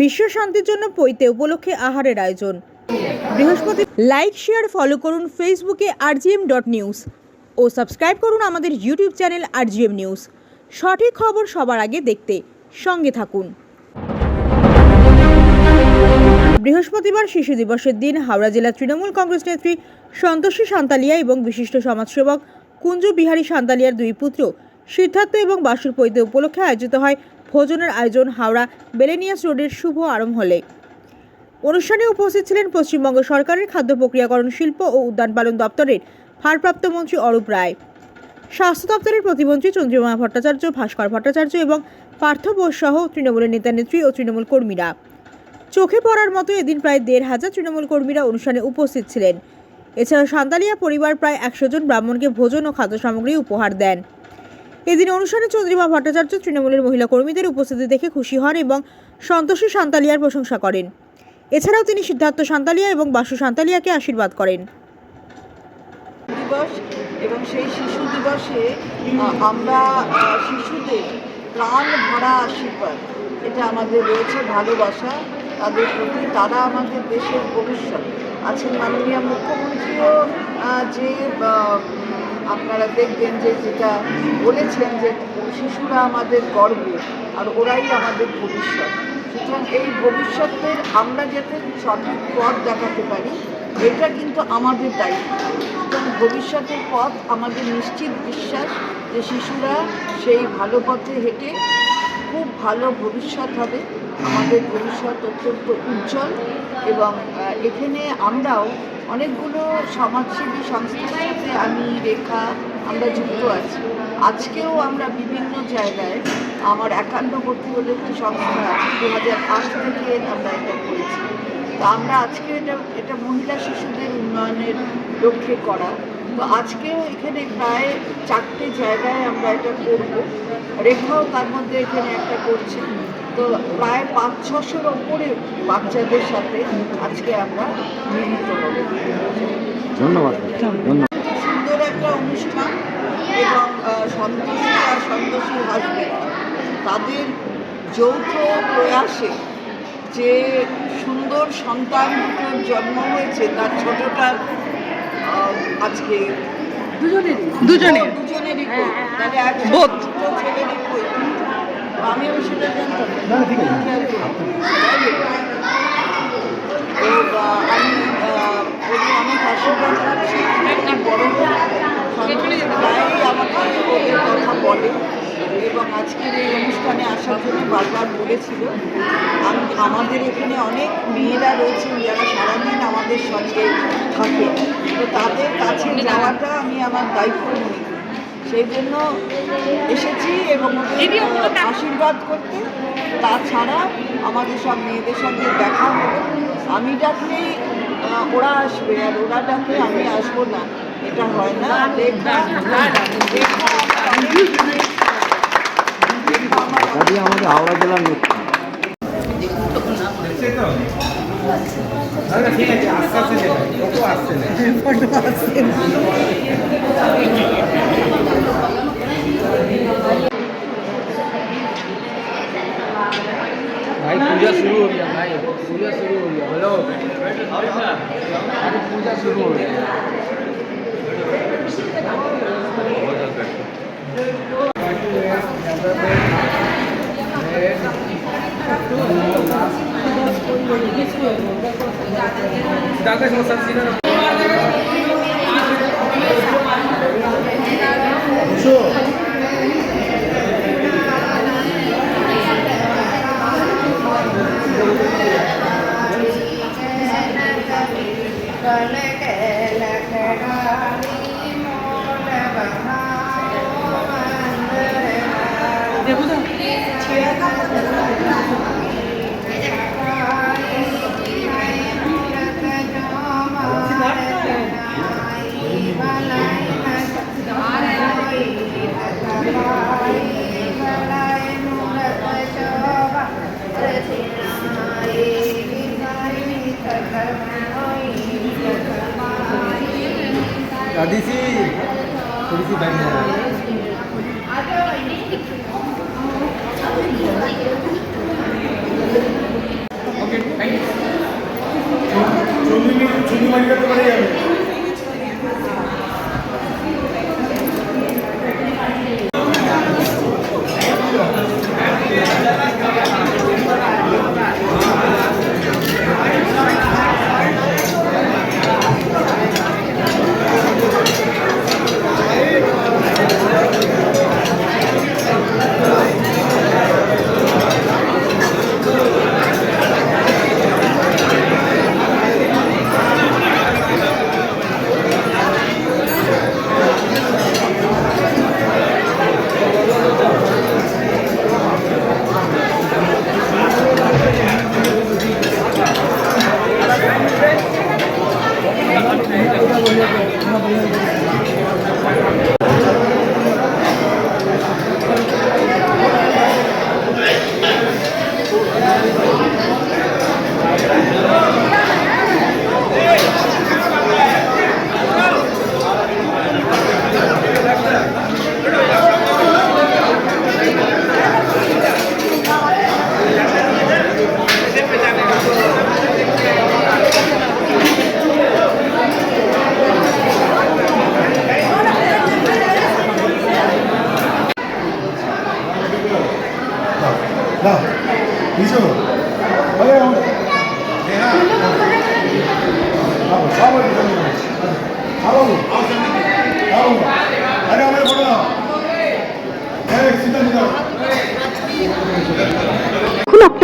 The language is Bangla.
বিশ্ব শান্তির জন্য পৈতে উপলক্ষে আহারের আয়োজন। বৃহস্পতি লাইক, শেয়ার, ফলো করুন ফেসবুকে আরজিএম ডট নিউজ ও সাবস্ক্রাইব করুন আমাদের ইউটিউব চ্যানেল আরজিএম নিউজ। সঠিক খবর সবার আগে দেখতে সঙ্গে থাকুন। বৃহস্পতিবার শিশু দিবসের দিন হাওড়া জেলা তৃণমূল কংগ্রেস নেত্রী সন্তোষী সান্তালিয়া এবং বিশিষ্ট সমাজসেবক কুঞ্জ বিহারী সান্তালিয়ার দুই পুত্র সিদ্ধার্থ এবং বাসুর পৈতে উপলক্ষে আয়োজিত হয় ভোজনের আয়োজন হাওড়া বেলেনিয়াস রোডের শুভ আরম্ভ হলে। অনুষ্ঠানে উপস্থিত ছিলেন পশ্চিমবঙ্গ সরকারের খাদ্য প্রক্রিয়াকরণ শিল্প ও উদ্যান পালন দপ্তরের ভারপ্রাপ্ত মন্ত্রী অরূপ রায়, স্বাস্থ্য দপ্তরের প্রতিমন্ত্রী চন্দ্রিমা ভট্টাচার্য, ভাস্কর ভট্টাচার্য এবং পার্থ বোস সহ তৃণমূলের নেতা নেত্রী ও তৃণমূল কর্মীরা। চোখে পড়ার মতো এদিন প্রায় দেড় হাজার তৃণমূল কর্মীরা অনুষ্ঠানে উপস্থিত ছিলেন। এছাড়া সান্তালিয়া পরিবার প্রায় একশো জন ব্রাহ্মণকে ভোজন ও খাদ্য সামগ্রী উপহার দেন। এদিন অনুষ্ঠানে চন্দ্রিমা ভট্টাচার্য তৃণমূলের মহিলা কর্মীদের উপস্থিতি দেখে খুশি হন এবং সন্তোষী সান্তালিয়ার প্রশংসা করেন। এছাড়াও তিনি সিদ্ধার্থ সান্তালিয়া এবং বাসু সান্তালিয়াকে আশীর্বাদ করেন। দিবস এবং সেই শিশু দিবসে আমরা শিশুদের প্রাণ ভরা আশীর্বাদ। এটা আমাদের রয়েছে ভালোবাসা। তাদের প্রতি তারা আমাদের দেশের ভবিষ্যৎ। আছেন মাননীয় মুখ্যমন্ত্রীও যে আপনারা দেখবেন যে যেটা বলেছেন যে শিশুরা আমাদের গর্ব আর ওরাই আমাদের ভবিষ্যৎ। সুতরাং এই ভবিষ্যতের আমরা যাতে সঠিক পথ দেখাতে পারি, এটা কিন্তু আমাদের দায়িত্ব। সুতরাং ভবিষ্যতের পথ আমাদের নিশ্চিত বিশ্বাস যে শিশুরা সেই ভালো পথে হেঁটে খুব ভালো ভবিষ্যৎ হবে। আমাদের ভবিষ্যৎ অত্যন্ত উজ্জ্বল এবং এখানে আমরাও অনেকগুলো সমাজসেবী সংস্থার সাথে আমি রেখা, আমরা যুক্ত আছি। আজকেও আমরা বিভিন্ন জায়গায় আমার একান্নবর্তী বলে একটি সংস্থা আছে দু হাজার আট থেকে আমরা এটা করেছি। তো আমরা আজকে এটা এটা মহিলা শিশুদের উন্নয়নের লক্ষ্যে করা। তো আজকেও এখানে প্রায় চারটে জায়গায় আমরা এটা করব। রেখাও তার মধ্যে এখানে একটা করছে তো প্রায় পাঁচ ছশোর ওপরে বাচ্চাদের সাথে আজকে আমরা মিলিত হব ধন্যবাদ ধন্যবাদ সুন্দর একটা অনুষ্ঠান এবং সন্তোষী আর সন্তোষী হাসবেন্ড তাদের যৌথ প্রয়াসে যে সুন্দর সন্তান দুটোর জন্ম হয়েছে তার ছোটটার আহ, আজকে দুজনেরই দুজনের। দুজনেরই কই। তাহলে একসাথে বোধ। দুটো ছেলেরই কই। আমিও সেটা জানতাম না। তো আমি ওদের অনেক আশীর্বাদ করছি অনেক বড়। আমাকে ওদের কথা বলে এবং আজকের এই অনুষ্ঠানে আসার জন্য বারবার বলেছিল আমি আমাদের এখানে অনেক মেয়েরা রয়েছেন যারা সারাদিন আমাদের সঙ্গে থাকে তো তাদের কাছে যাওয়াটা আমি আমার দায়িত্ব মনে করি সেই জন্য এসেছি এবং আশীর্বাদ করতে। তাছাড়া আমাদের সব মেয়েদের সঙ্গে দেখা হবে। আমি ডাকলেই ওরা আসবে আর ওরা ডাকলে আমি আসব না। এটা হয় না। দাদি আমাদের হাওড়া জেলার নেত্রী भाई पूजा शुरू हो गया भाई पूजा शुरू हो गया हेलो अरे पूजा शुरू हो गया Dagas masak sini. दादी सी थोड़ी सी बैठ जाओ